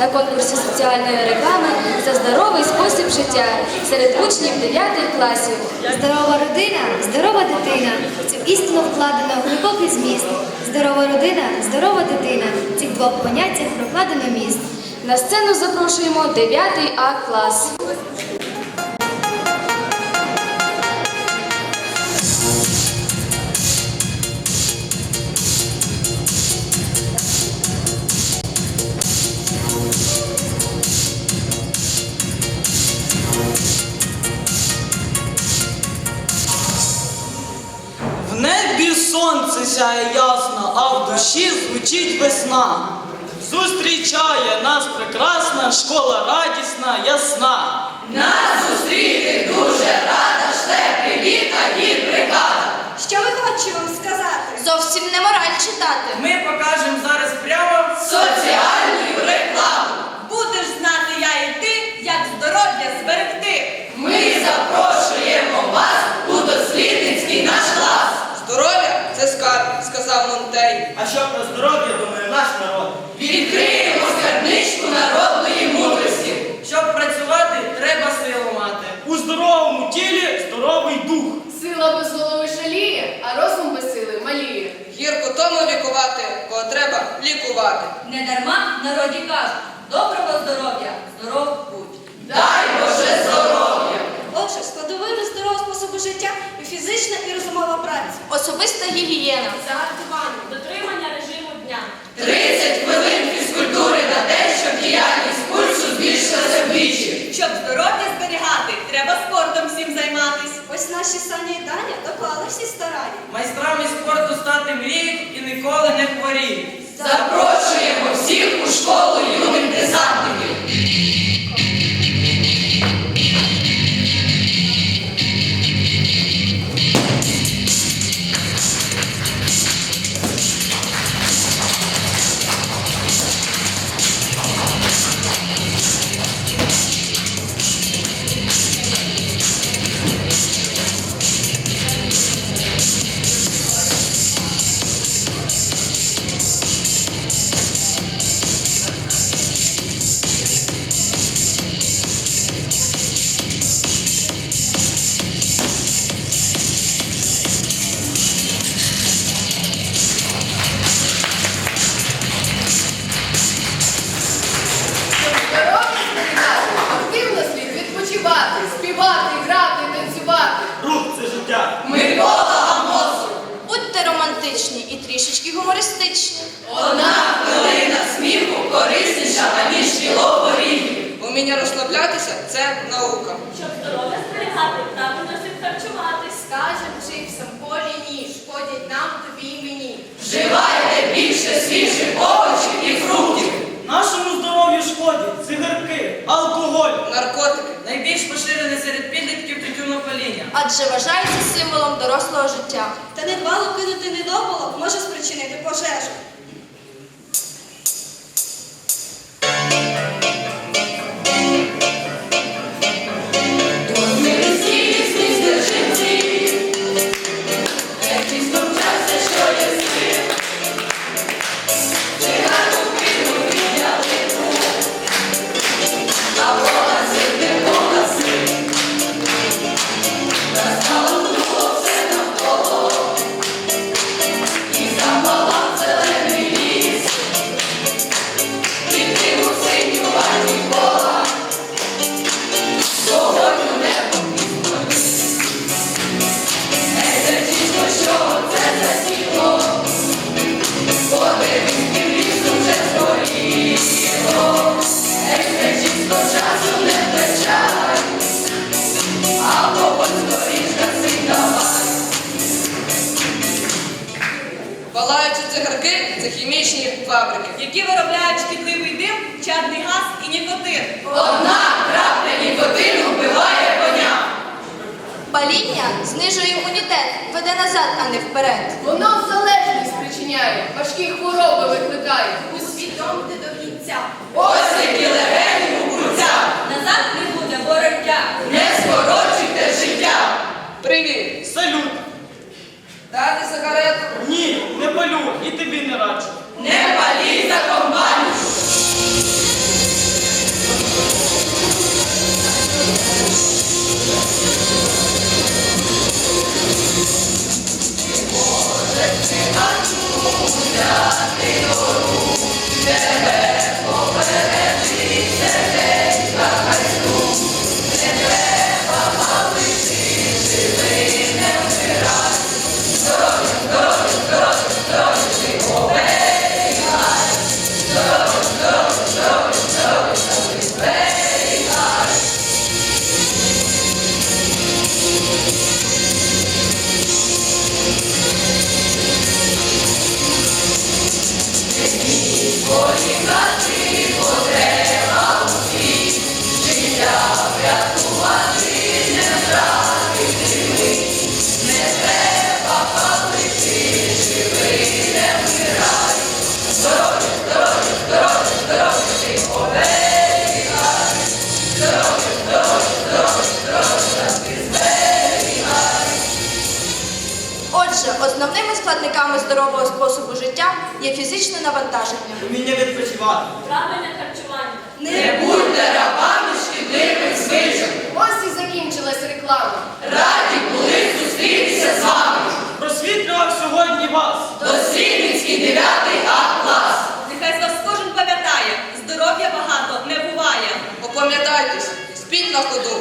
на конкурсі соціальної реклами за здоровий спосіб життя серед учнів 9 класів. Здорова родина, здорова дитина. В цю істину вкладено глибокий зміст. Здорова родина, здорова дитина. В цих двох поняттях прокладено міст. На сцену запрошуємо 9 А клас. Звучить весна. Зустрічає нас прекрасна школа радісна, ясна. Що ви хочете вам сказати? Зовсім не мораль читати. Ми покажемо зараз прямо соціальну рекламу. Будеш знати я і ти, як здоров'я зберегти. Ми запрошуємо вас у дослідницький наш Здоров'я скарб, сказав Монтей. А щоб про здоров'я думає наш народ. Відкриємо скарбничку народної мудрості. Щоб працювати, треба силу мати. У здоровому тілі здоровий дух. Сила без голови шаліє, а розум без сили маліє. Гірко тому лікувати, кого треба лікувати. Не дарма в народі кажуть, доброго здоров'я, здоров будь. Отже, складовими здорового способу життя і фізична і розумова праця. Особиста гігієна. Загартування, дотримання режиму дня. 30 хвилин фізкультури на день, щоб діяльність пульсу збільшилася вдвічі. Щоб здоров'я зберігати, треба спортом всім займатись. Ось наші Саня і Даня доклали всі старання. Майстрами спорту стати мріють і ніколи не хворіють. Запрошуємо всіх у школу юних десантників. Романтичні і трішечки гумористичні. Одна хвилина сміху корисніша, аніж кіло горіхів. Уміння розслаблятися це наука. Щоб здоров'я зберігати, правильно слід харчуватись. Скажем, чипсам, полі ні, шкодять нам, тобі і мені. Вживайте більше свіжих овочів і фруктів. Нашому здоров'ю шкодять цигарки, алкоголь. Наркотики. Найбільш поширене серед. Адже вважається символом дорослого життя. Та недбало кинути недопалок може спричинити пожежу. Які виробляють шкідливий дим, чадний газ і нікотин. Одна крапля нікотину вбиває коня. Паління знижує імунітет, веде назад, а не вперед. Воно залежність причиняє, важкі хвороби викликає. Усвідомте до кінця. Ось які легені у курця. Назад не буде вороття. Не скорочуйте життя. Привіт. Салют. Дати сигарету. Ні, не палю і тобі не раджу. Не палій за компанію. Є фізичне навантаження. Уміння відпочивати. Правильне харчування. Не будьте рабами шкідливих звичок. Ось і закінчилась реклама. Раді були зустрітися з вами. Просвітлював сьогодні вас. Дослідницький 9 А клас. Нехай з вас кожен пам'ятає, здоров'я багато не буває. Опам'ятайтесь, спіть на ходу.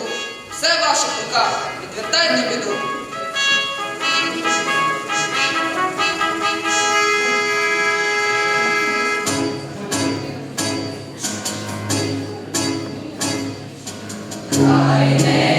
Все в ваших руках. Відвертайте біду. Хай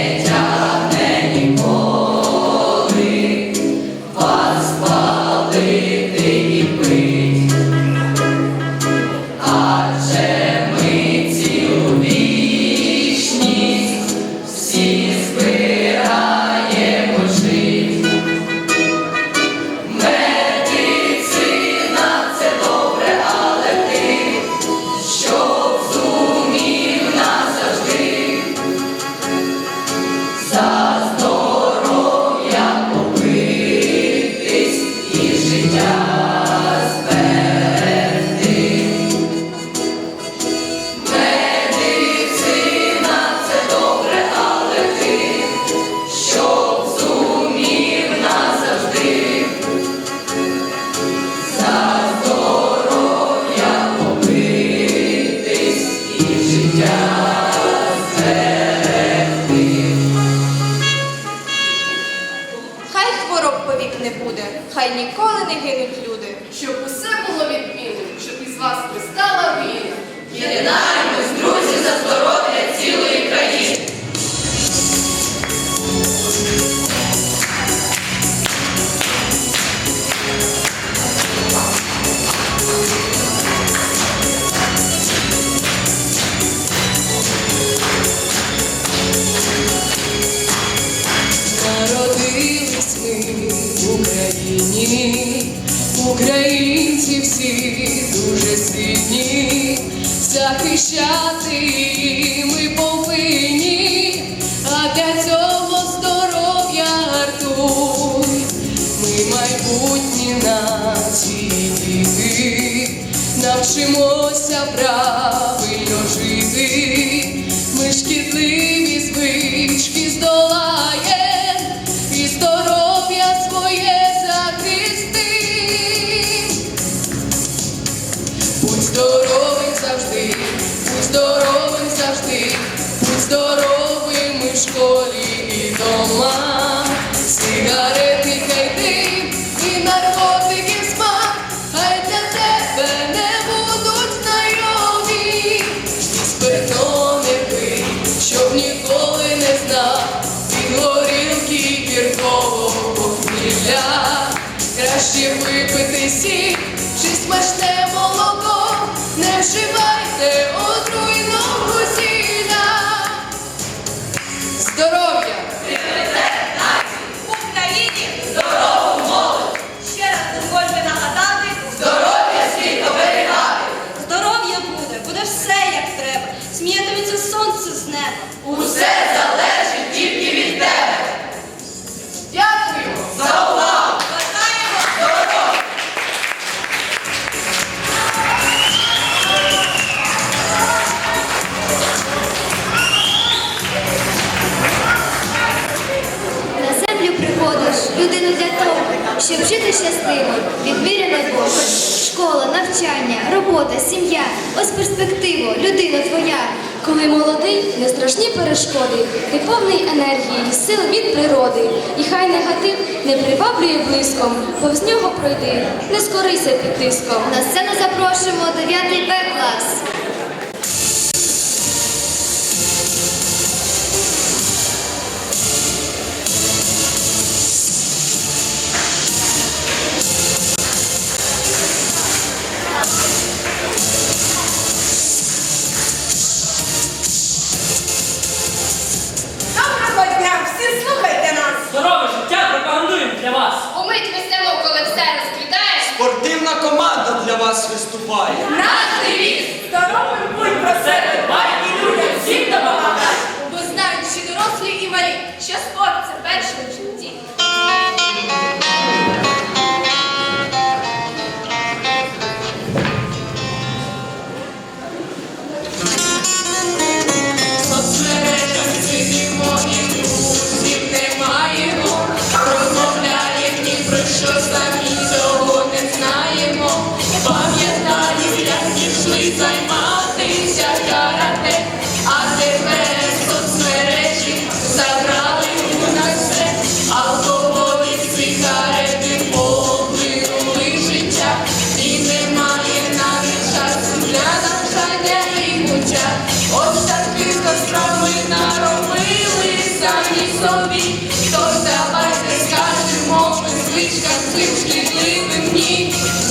навчимося правильно жити. Ми шкідливі перешкоди, ти повний енергії і сил від природи. І хай негатив не приваблює близьком, повз нього пройди, не скорися під тиском. На сцену запрошуємо 9 Б клас. Вас. Весело, коли все розквітає. Спортивна команда для вас виступає. Наш девіз! Здоровий будь про себе me.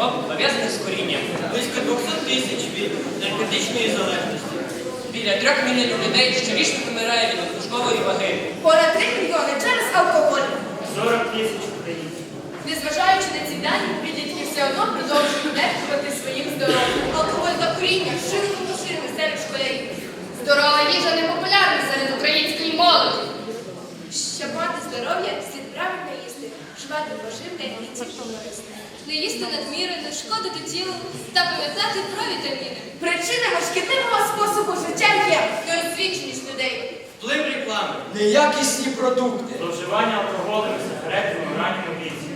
Хвороб, пов'язаних з корінням. Близько 200 тисяч від наркотичної залежності. Біля 3 мільйонів людей щорічно помирає від надлишкової ваги. Понад 3 мільйони через алкоголь. 40 тисяч українців. Незважаючи на ці дані, підлітки все одно продовжують нехтувати своїм здоров'ям. Алкоголь та куріння широко поширені серед школярів. Здорова їжа не популярна серед української молоді. Щоб мати здоров'я, слід правильно їсти, вживати поживне і тільки корисне. Не їсти надміри, не шкодити тілу та пам'ятати про вітаміни. Причинами шкідливого способу життя є неосвіченість людей. Вплив реклами. Неякісні продукти. Зловживання алкоголем, сигаретами ранньому віці.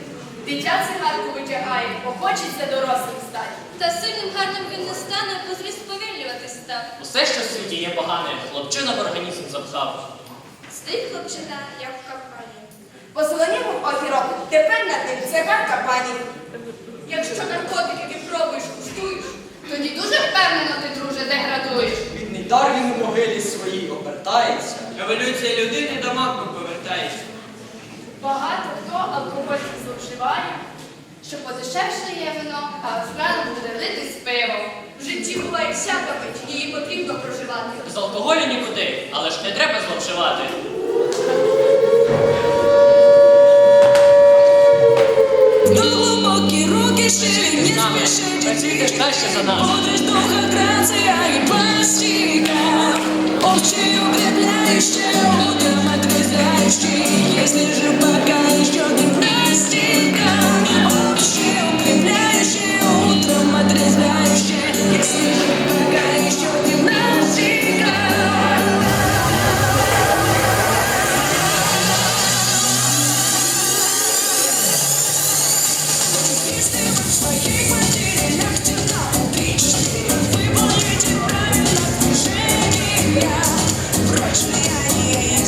Дитя цигарку витягає, бо хочеться дорослим стати. Та сильним гарним він не стане, бо зріст сповільнюватись став. Усе, що в світі є погане, хлопчина в організм запхав. Стоїть хлопчина, як в капкані. Позеленів огірок, тепер над ним цигарка пані. Якщо наркотики випробуєш, куштуєш, тоді дуже впевнено ти, друже, деградуєш. Бідний Дарвін у могилі своїй обертається. Еволюція людини до мавки повертається. Багато хто алкоголь зловживає, що подешевшає вино, а зранку буде литись пиво. В житті буває всяка пить, її потрібно проживати. З алкоголю нікуди, але ж не треба зловживати. Шире, не нас. Мудрость духа, грация и пластика Общее Rush me,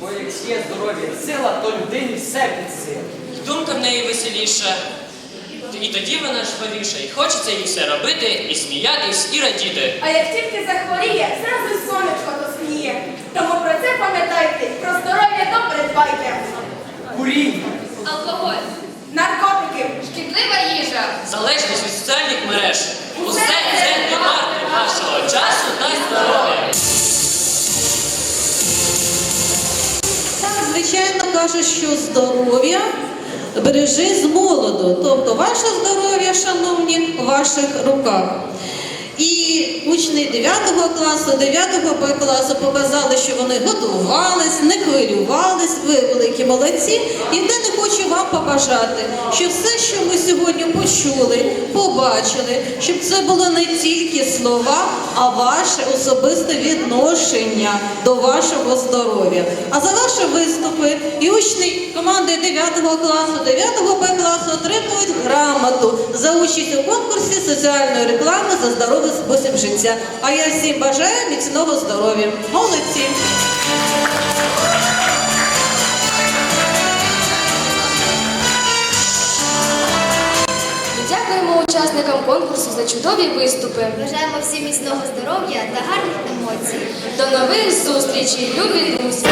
Бо якщо є здоров'я сила, то людині все під силу. Думка в неї веселіша. І тоді вона жвавіша, і хочеться їй все робити, і сміятись, і радіти. А як тільки захворіє, зразу сонечко досміє, Тому про це пам'ятайте, про здоров'я добре дбайте. Курінь, Алкоголь, наркотики, шкідлива їжа. залежність від соціальних мереж. Усе це товар нашого часу та здоров'я. Звичайно, каже, що здоров'я бережи з молоду. Тобто ваше здоров'я, шановні, в ваших руках. І учні 9 класу, 9 Б класу показали, що вони готувались, не хвилювались, ви великі молодці. Єдине хочу вам побажати, щоб все, що ми сьогодні почули, побачили, щоб це було не тільки слова, а ваше особисте відношення до вашого здоров'я. А за ваші виступи і учні команди 9 класу, 9 Б класу отримують грамоту за участь у конкурсі соціальної реклами за здоровий спосіб життя. А я всім бажаю міцного здоров'я. Молодці! Дякуємо учасникам конкурсу за чудові виступи. Бажаємо всім міцного здоров'я та гарних емоцій. До нових зустрічей, любі друзі!